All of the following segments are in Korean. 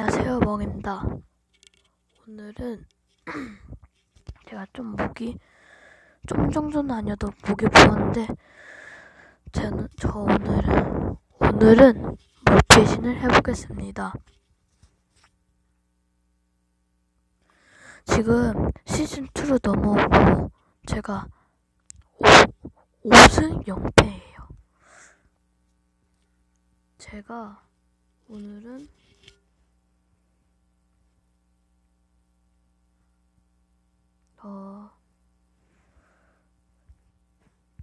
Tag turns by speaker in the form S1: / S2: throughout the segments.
S1: 안녕하세요 멍입니다. 오늘은 제가 좀 목이 좀 정도는 아니어도 목이 부었는데 저는 저 오늘은 오늘은 목 대신을 해보겠습니다. 지금 시즌 2로 넘어오고 제가 5, 5승 0패예요. 제가 오늘은 어,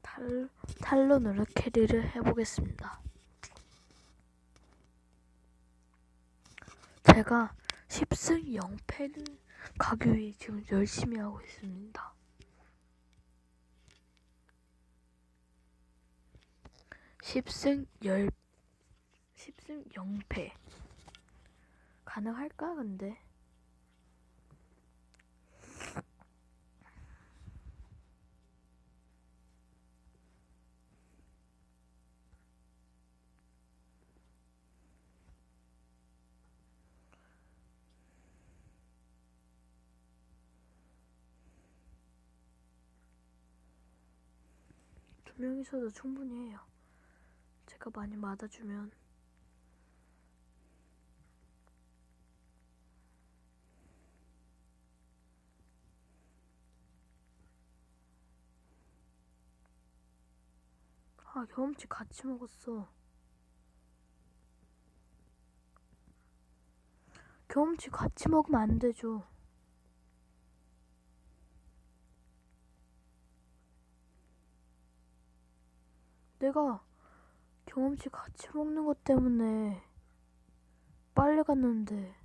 S1: 탈, 탈론으로 캐리를 해보겠습니다. 제가 10승 0패를 가기 위해 지금 열심히 하고 있습니다. 십승 열 10승 0패 가능할까 근데 두 명이서도 충분히 해요. 제가 많이 맞아주면 아 경험치 같이 먹었어. 경험치 같이 먹으면 안 되죠. 내가 경험치 같이 먹는 것 때문에 빨리 갔는데.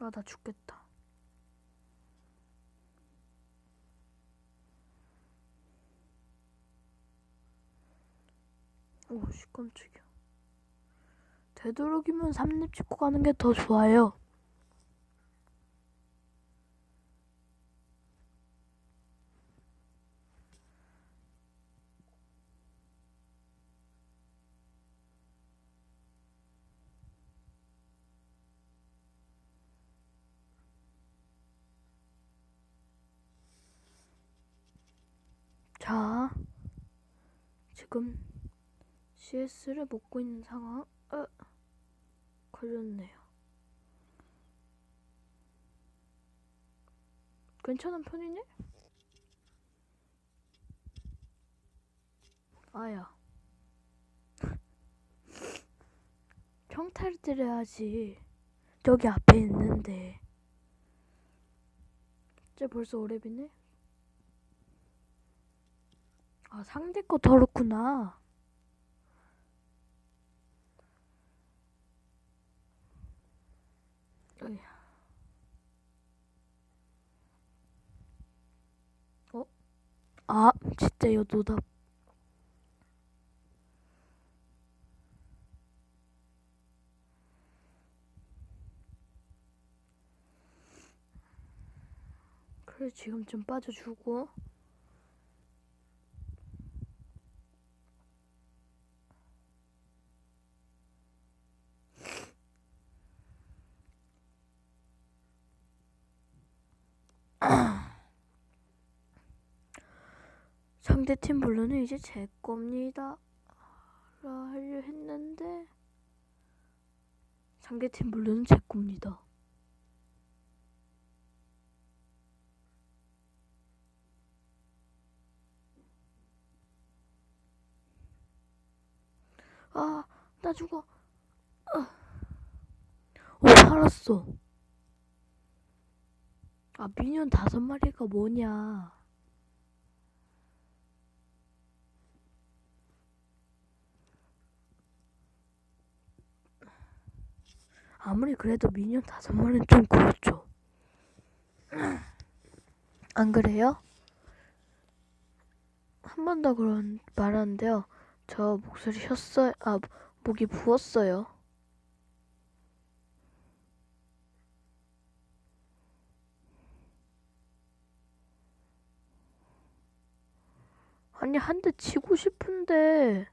S1: 아 나 죽겠다. 오씨 깜짝이야. 되도록이면 삼립 찍고 가는 게 더 좋아요 자, 지금 CS를 먹고 있는 상황, 어, 걸렸네요. 괜찮은 편이니? 아야. 평타를 때려야지. 저기 앞에 있는데. 쟤 벌써 오래비네? 아, 상대 거 더럽구나. 어? 아, 진짜 이거 노답. 그래, 지금 좀 빠져주고. 상대팀 블루는 이제 제 겁니다. 라 하려 했는데 상대팀 블루는 제 겁니다. 아, 나 죽어. 아. 오, 살았어. 아, 미니언 다섯 마리가 뭐냐. 아무리 그래도 미니언 다섯 마리는 좀 그렇죠. 안 그래요? 한 번 더 그런 말하는데요. 저 목소리 쉬었어요. 아, 목이 부었어요. 아니 한 대 치고 싶은데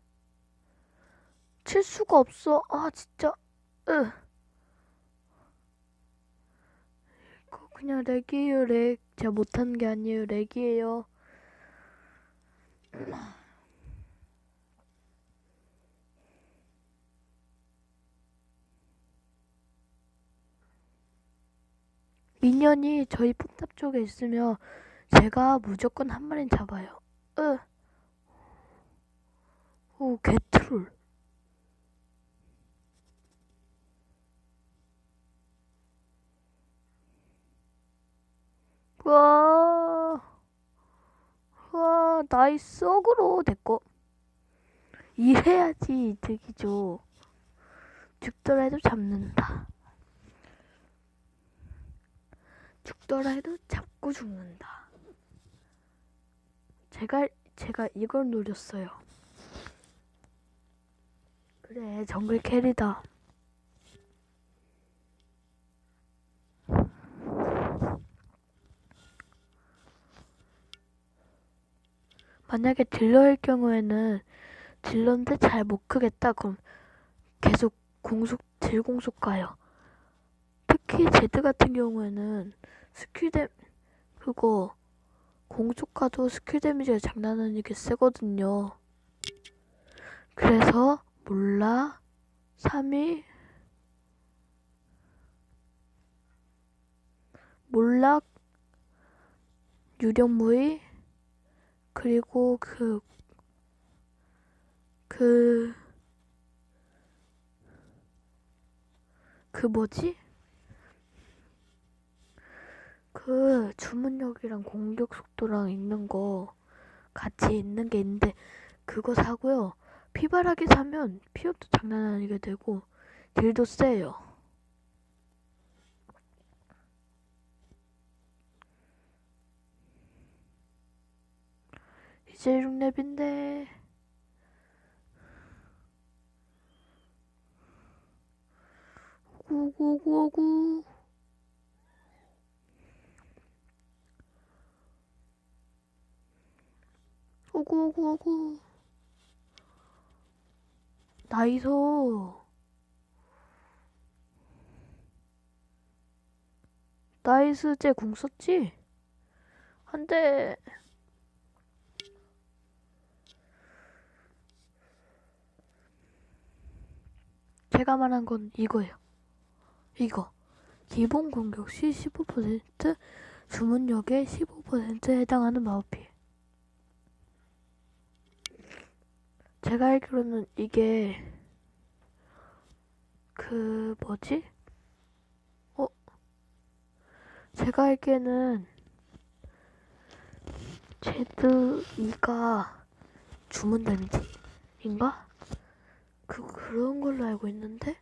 S1: 칠 수가 없어. 아 진짜. 으. 이거 그냥 렉이에요 렉. 제가 못한 게 아니에요 렉이에요. 미년이 저희 폭탑 쪽에 있으면 제가 무조건 한 마리 잡아요. 으. 오, 개트롤. 와, 와, 나이스 어그로 됐고. 이래야지 이득이죠. 죽더라도 잡는다. 죽더라 해도 잡고 죽는다. 제가 제가 이걸 노렸어요. 그래 정글 캐리다. 만약에 딜러일 경우에는 딜러인데 잘 못 크겠다 그럼 계속 공속 딜 공속 가요. 특히 제드 같은 경우에는 스킬 데 그거 공속 가도 스킬 데미지가 장난 아니게 세거든요. 그래서 몰라 3위 몰락 유령 무의 그리고 그 그, 그 뭐지? 그 주문력이랑 공격 속도랑 있는 거 같이 있는 게 있는데 그거 사고요. 피바라기 사면 피업도 장난 아니게 되고 딜도 세요. 이제 6렙인데. 오구오구오구 오구오구오구. 나이소 나이스 쟤궁 썼지? 한대 제가 말한 건 이거예요. 이거. 기본 공격 시 15% 주문력의 15%에 해당하는 마우피. 제가 알기로는 이게 그 뭐지? 어? 제가 알기에는 제드 2가 주문 데미지인가? 그 그런 걸로 알고 있는데?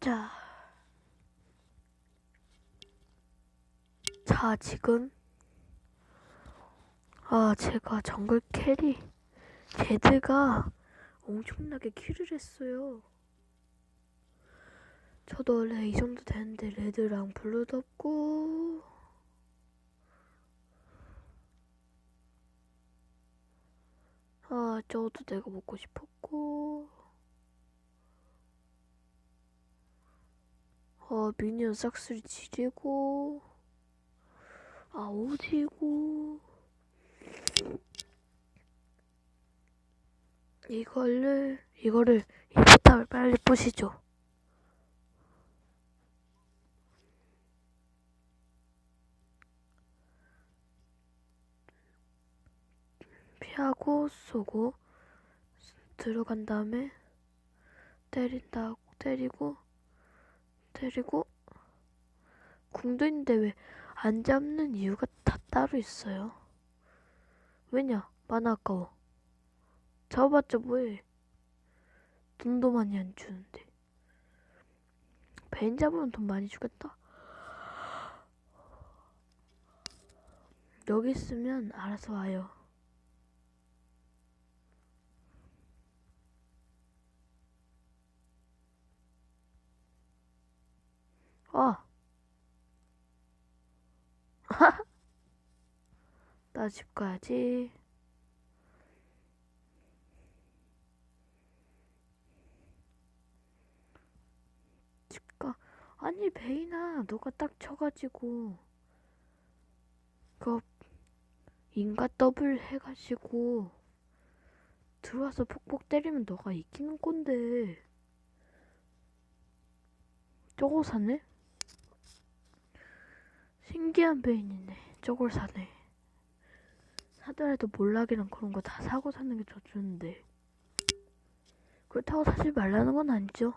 S1: 자, 자 지금? 아 제가 정글 캐리. 제드가 엄청나게 킬을 했어요. 저도 원래 이 정도 되는데 레드랑 블루도 없고 아 저도 내가 먹고 싶었고 아 미니언 싹쓸이 지리고 아 오지고 이거를 이거를 이 포탑을 빨리 부시죠. 피하고 쏘고 들어간 다음에 때린다 때리고 때리고 궁도 있는데 왜 안 잡는 이유가 다 따로 있어요. 왜냐? 만화 아까워. 잡아봤자 뭐해? 돈도 많이 안 주는데. 베인 잡으면 돈 많이 주겠다. 여기 있으면 알아서 와요. 어. 나 집 가야지. 집 가. 아니, 베이나, 너가 딱 쳐가지고. 그거, 인가 더블 해가지고. 들어와서 폭폭 때리면 너가 이기는 건데. 쪼고 사네? 신기한 베인이네. 저걸 사네. 사더라도 몰락이랑 그런 거 다 사고 사는 게 더 좋은데. 그렇다고 사지 말라는 건 아니죠.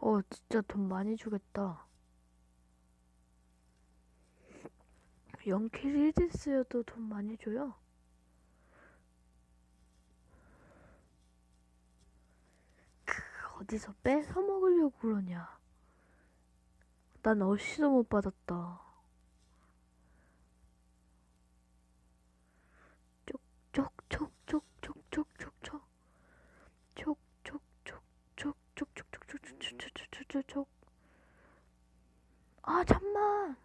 S1: 어, 진짜 돈 많이 주겠다. 영킬 1디스여도 돈 많이 줘요. 그 어디서 뺏어 먹으려고 그러냐. 난 어시도 못 받았다. 쪽쪽쪽쪽쪽쪽쪽쪽 쪽쪽쪽쪽쪽쪽쪽쪽쪽쪽쪽쪽쪽쪽아 잠만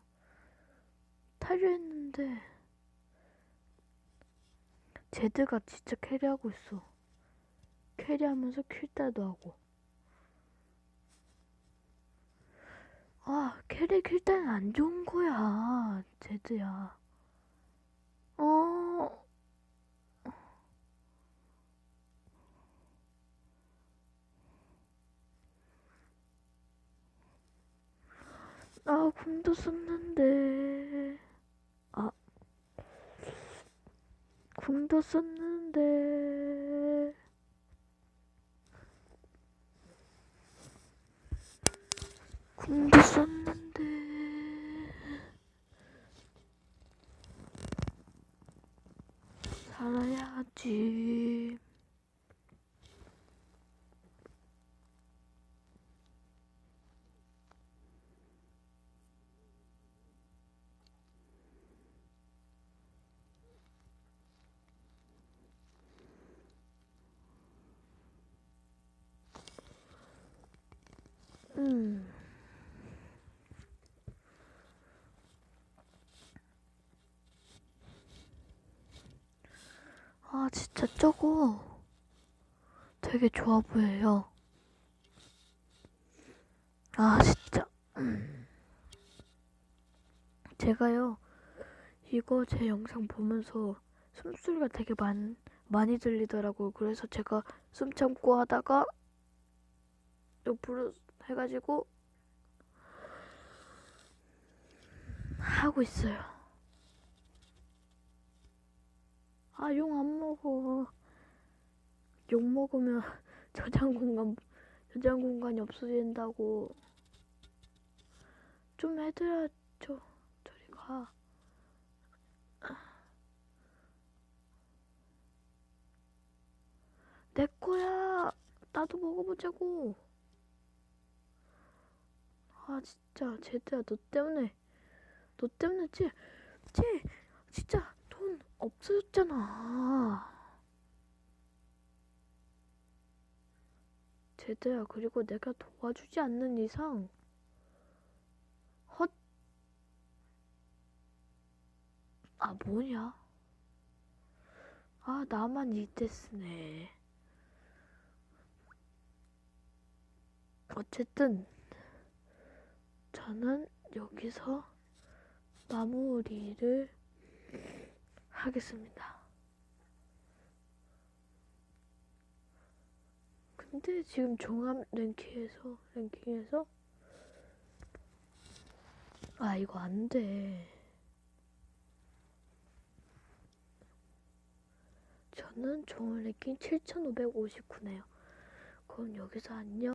S1: 탈려했는데 제드가 진짜 캐리하고 있어. 캐리하면서 킬때도 하고. 아, 캐리 킬때는 안 좋은 거야, 제드야. 어. 아, 궁도 썼는데. 궁도 썼는데. 궁도 썼는데. 살아야지. 음. 아, 진짜 저거 되게 좋아 보여요. 아, 진짜. 음. 제가요, 이거 제 영상 보면서 숨소리가 되게 많, 많이 들리더라고요. 그래서 제가 숨 참고 하다가 옆으로 해가지고 하고 있어요. 아, 용 안 먹어. 욕 먹으면 저장 공간, 저장 공간이 없어진다고. 좀 해드려줘. 저리 가. 내 거야. 나도 먹어보자고. 아, 진짜, 제드야, 너 때문에. 너 때문에, 쟤, 쟤, 진짜 돈 없어졌잖아. 제드야, 그리고 내가 도와주지 않는 이상, 헛, 아, 뭐냐? 아, 나만 이때 쓰네. 어쨌든, 저는 여기서 마무리를 하겠습니다. 근데 지금 종합 랭킹에서 랭킹에서 아 이거 안 돼. 저는 종합 랭킹 7,559네요. 그럼 여기서 안녕.